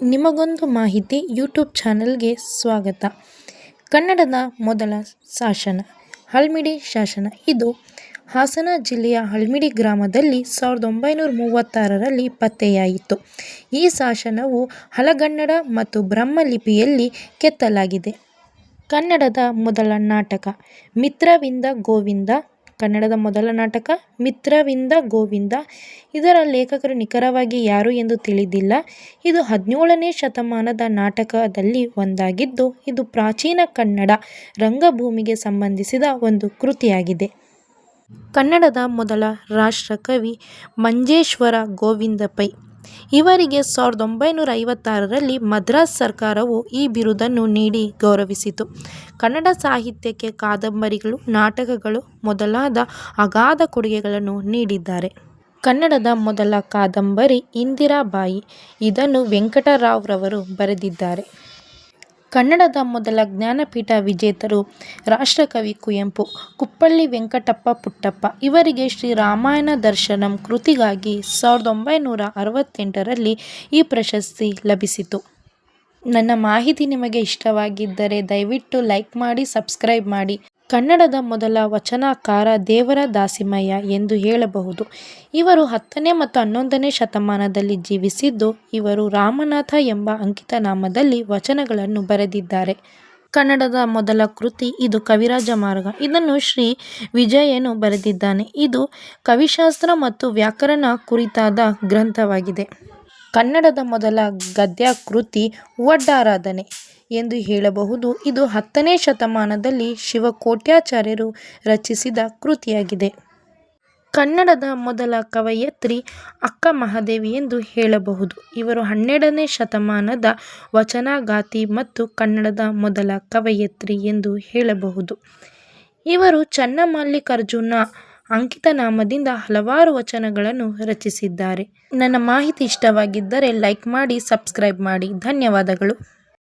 ನಿಮಗೊಂದು ಮಾಹಿತಿ ಯೂಟ್ಯೂಬ್ ಚಾನಲ್ಗೆ ಸ್ವಾಗತ. ಕನ್ನಡದ ಮೊದಲ ಶಾಸನ, ಹಲ್ಮಿಡಿ ಶಾಸನ ಇದು ಹಾಸನ ಜಿಲ್ಲೆಯ ಹಲ್ಮಿಡಿ ಗ್ರಾಮದಲ್ಲಿ ಸಾವಿರದ ಒಂಬೈನೂರ ಮೂವತ್ತಾರರಲ್ಲಿ ಪತ್ತೆಯಾಯಿತು. ಈ ಶಾಸನವು ಹಳಗನ್ನಡ ಮತ್ತು ಬ್ರಹ್ಮಲಿಪಿಯಲ್ಲಿ ಕೆತ್ತಲಾಗಿದೆ. ಕನ್ನಡದ ಮೊದಲ ನಾಟಕ ಮಿತ್ರವಿಂದ ಗೋವಿಂದ ಕನ್ನಡದ ಮೊದಲ ನಾಟಕ ಮಿತ್ರವಿಂದ ಗೋವಿಂದ. ಇದರ ಲೇಖಕರು ನಿಖರವಾಗಿ ಯಾರು ಎಂದು ತಿಳಿದಿಲ್ಲ. ಇದು ಹದಿನೇಳನೇ ಶತಮಾನದ ನಾಟಕದಲ್ಲಿ ಒಂದಾಗಿದ್ದು, ಇದು ಪ್ರಾಚೀನ ಕನ್ನಡ ರಂಗಭೂಮಿಗೆ ಸಂಬಂಧಿಸಿದ ಒಂದು ಕೃತಿಯಾಗಿದೆ. ಕನ್ನಡದ ಮೊದಲ ರಾಷ್ಟ್ರಕವಿ ಮಂಜೇಶ್ವರ ಗೋವಿಂದ ಪೈ ಇವರಿಗೆ ಸಾವಿರದ ಒಂಬೈನೂರ ಐವತ್ತಾರರಲ್ಲಿ ಮದ್ರಾಸ್ ಸರ್ಕಾರವು ಈ ಬಿರುದನ್ನು ನೀಡಿ ಗೌರವಿಸಿತು. ಕನ್ನಡ ಸಾಹಿತ್ಯಕ್ಕೆ ಕಾದಂಬರಿಗಳು, ನಾಟಕಗಳು ಮೊದಲಾದ ಅಗಾಧ ಕೊಡುಗೆಗಳನ್ನು ನೀಡಿದ್ದಾರೆ. ಕನ್ನಡದ ಮೊದಲ ಕಾದಂಬರಿ ಇಂದಿರಾಬಾಯಿ. ಇದನ್ನು ವೆಂಕಟರಾವ್ರವರು ಬರೆದಿದ್ದಾರೆ. ಕನ್ನಡದ ಮೊದಲ ಜ್ಞಾನಪೀಠ ವಿಜೇತರು ರಾಷ್ಟ್ರಕವಿ ಕುವೆಂಪು, ಕುಪ್ಪಳ್ಳಿ ವೆಂಕಟಪ್ಪ ಪುಟ್ಟಪ್ಪ. ಇವರಿಗೆ ಶ್ರೀ ರಾಮಾಯಣ ದರ್ಶನಂ ಕೃತಿಗಾಗಿ ಸಾವಿರದ ಒಂಬೈನೂರ ಅರವತ್ತೆಂಟರಲ್ಲಿ ಈ ಪ್ರಶಸ್ತಿ ಲಭಿಸಿತು. ನನ್ನ ಮಾಹಿತಿ ನಿಮಗೆ ಇಷ್ಟವಾಗಿದ್ದರೆ ದಯವಿಟ್ಟು ಲೈಕ್ ಮಾಡಿ, ಸಬ್ಸ್ಕ್ರೈಬ್ ಮಾಡಿ. ಕನ್ನಡದ ಮೊದಲ ವಚನಕಾರ ದೇವರ ದಾಸಿಮಯ್ಯ ಎಂದು ಹೇಳಬಹುದು. ಇವರು ಹತ್ತನೇ ಮತ್ತು ಹನ್ನೊಂದನೇ ಶತಮಾನದಲ್ಲಿ ಜೀವಿಸಿದ್ದು, ಇವರು ರಾಮನಾಥ ಎಂಬ ಅಂಕಿತನಾಮದಲ್ಲಿ ವಚನಗಳನ್ನು ಬರೆದಿದ್ದಾರೆ. ಕನ್ನಡದ ಮೊದಲ ಕೃತಿ ಇದು ಕವಿರಾಜ ಮಾರ್ಗ. ಇದನ್ನು ಶ್ರೀ ವಿಜಯನು ಬರೆದಿದ್ದಾನೆ? ಇದು ಕವಿಶಾಸ್ತ್ರ ಮತ್ತು ವ್ಯಾಕರಣ ಕುರಿತಾದ ಗ್ರಂಥವಾಗಿದೆ. ಕನ್ನಡದ ಮೊದಲ ಗದ್ಯ ಕೃತಿ ಒಡ್ಡಾರಾಧನೆ ಎಂದು ಹೇಳಬಹುದು. ಇದು ಹತ್ತನೇ ಶತಮಾನದಲ್ಲಿ ಶಿವಕೋಟ್ಯಾಚಾರ್ಯರು ರಚಿಸಿದ ಕೃತಿಯಾಗಿದೆ. ಕನ್ನಡದ ಮೊದಲ ಕವಯತ್ರಿ ಅಕ್ಕ ಮಹಾದೇವಿ ಎಂದು ಹೇಳಬಹುದು. ಇವರು ಹನ್ನೆರಡನೇ ಶತಮಾನದ ವಚನಗಾತಿ ಮತ್ತು ಕನ್ನಡದ ಮೊದಲ ಕವಯತ್ರಿ ಎಂದು ಹೇಳಬಹುದು. ಇವರು ಚನ್ನಮಲ್ಲಿಕಾರ್ಜುನ ಅಂಕಿತನಾಮದಿಂದ ಹಲವಾರು ವಚನಗಳನ್ನು ರಚಿಸಿದ್ದಾರೆ. ನನ್ನ ಮಾಹಿತಿ ಇಷ್ಟವಾಗಿದ್ದರೆ ಲೈಕ್ ಮಾಡಿ, ಸಬ್ಸ್ಕ್ರೈಬ್ ಮಾಡಿ. ಧನ್ಯವಾದಗಳು.